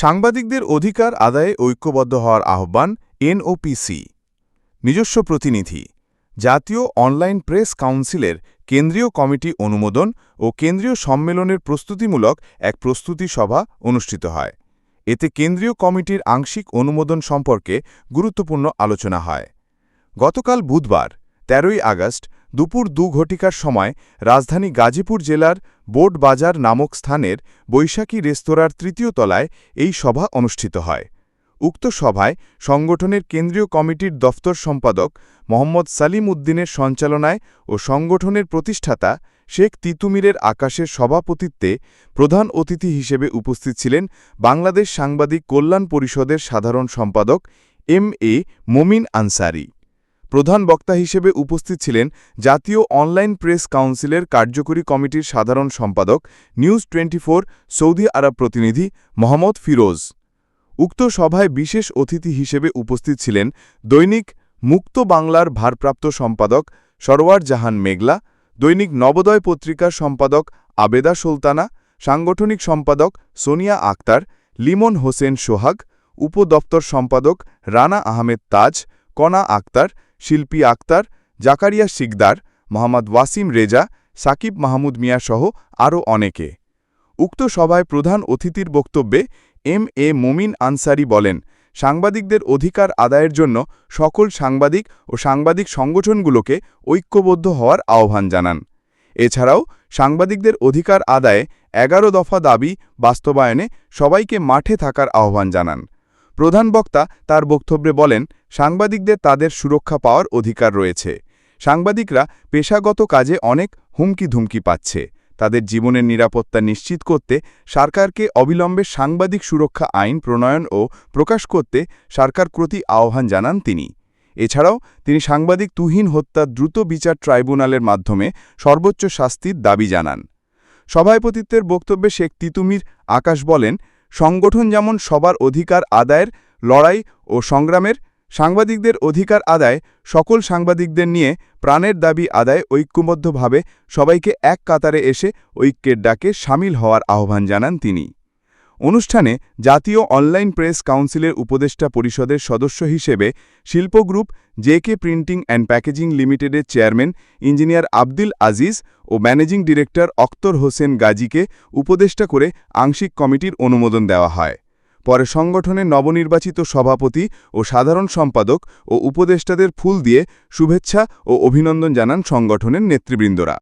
সাংবাদিকদের অধিকার আদায়ে ঐক্যবদ্ধ হওয়ার আহ্বান এনওপিসি, নিজস্ব প্রতিনিধি, জাতীয় অনলাইন প্রেস কাউন্সিলের কেন্দ্রীয় কমিটি অনুমোদন ও কেন্দ্রীয় সম্মেলনের প্রস্তুতিমূলক এক প্রস্তুতি সভা অনুষ্ঠিত হয়। এতে কেন্দ্রীয় কমিটির আংশিক অনুমোদন সম্পর্কে গুরুত্বপূর্ণ আলোচনা হয়। গতকাল বুধবার, তেরোই আগস্ট দুপুর দু ঘটিকার সময় রাজধানী গাজীপুর জেলার বোর্ড বাজার নামক স্থানের বৈশাখী রেস্তোরাঁর তৃতীয় তলায় এই সভা অনুষ্ঠিত হয়। উক্ত সভায় সংগঠনের কেন্দ্রীয় কমিটির দফতর সম্পাদক মোহাম্মদ সালিম উদ্দিনের সঞ্চালনায় ও সংগঠনের প্রতিষ্ঠাতা শেখ তিতুমিরের আকাশের সভাপতিত্বে প্রধান অতিথি হিসেবে উপস্থিত ছিলেন বাংলাদেশ সাংবাদিক কল্যাণ পরিষদের সাধারণ সম্পাদক এম এ মমিন আনসারি। প্রধান বক্তা হিসেবে উপস্থিত ছিলেন জাতীয় অনলাইন প্রেস কাউন্সিলের কার্যকরী কমিটির সাধারণ সম্পাদক, নিউজ টোয়েন্টি সৌদি আরব প্রতিনিধি মোহাম্মদ ফিরোজ। উক্ত সভায় বিশেষ অতিথি হিসেবে উপস্থিত ছিলেন দৈনিক মুক্ত বাংলার ভারপ্রাপ্ত সম্পাদক সরোয়ার জাহান মেঘলা, দৈনিক নবোদয় পত্রিকার সম্পাদক আবেদা সুলতানা, সাংগঠনিক সম্পাদক সোনিয়া আক্তার, লিমন হোসেন সোহাগ উপদপ্তর সম্পাদক রানা আহমেদ তাজ কনা আক্তার শিল্পী আক্তার, জাকারিয়া শিকদার, মোহাম্মদ ওয়াসিম রেজা, সাকিব মাহমুদ মিয়া সহ আরও অনেকে। উক্ত সভায় প্রধান অতিথির বক্তব্যে এম এ মোমিন আনসারি বলেন, সাংবাদিকদের অধিকার আদায়ের জন্য সকল সাংবাদিক ও সাংবাদিক সংগঠনগুলোকে ঐক্যবদ্ধ হওয়ার আহ্বান জানান। এছাড়াও সাংবাদিকদের অধিকার আদায়ে এগারো দফা দাবি বাস্তবায়নে সবাইকে মাঠে থাকার আহ্বান জানান। প্রধান বক্তা তার বক্তব্যে বলেন, সাংবাদিকদের তাদের সুরক্ষা পাওয়ার অধিকার রয়েছে। সাংবাদিকরা পেশাগত কাজে অনেক হুমকি ধুমকি পাচ্ছে। তাদের জীবনের নিরাপত্তা নিশ্চিত করতে, সরকারকে অবিলম্বে সাংবাদিক সুরক্ষা আইন প্রণয়ন ও প্রকাশ করতে সরকার প্রতি আহ্বান জানান তিনি। এছাড়াও, তিনি সাংবাদিক তুহিন হত্যা দ্রুত বিচার ট্রাইব্যুনালের মাধ্যমে সর্বোচ্চ শাস্তির দাবি জানান। সভাপতিত্বের বক্তব্যে শেখ তিতুমির আকাশ বলেন সংগঠন যেমন সবার অধিকার আদায়ের লড়াই ও সংগ্রামের, সাংবাদিকদের অধিকার আদায়, সকল সাংবাদিকদের নিয়ে প্রাণের দাবি আদায় ঐক্যবদ্ধভাবে সবাইকে এক কাতারে এসে ঐক্যের ডাকে সামিল হওয়ার আহ্বান জানান তিনি। অনুষ্ঠানে জাতীয় অনলাইন প্রেস কাউন্সিলের উপদেষ্টা পরিষদের সদস্য হিসেবে শিল্প group, J K printing and packaging লিমিটেডের চেয়ারম্যান ইঞ্জিনিয়ার আব্দুল আজিজ ও ম্যানেজিং ডিরেক্টর অক্তর হোসেন গাজীকে উপদেষ্টা করে আংশিক কমিটির অনুমোদন দেওয়া হয়। পরে সংগঠনের নবনির্বাচিত সভাপতি ও সাধারণ সম্পাদক ও উপদেষ্টাদের ফুল দিয়ে শুভেচ্ছা ও অভিনন্দন জানান সংগঠনের নেতৃবৃন্দরা।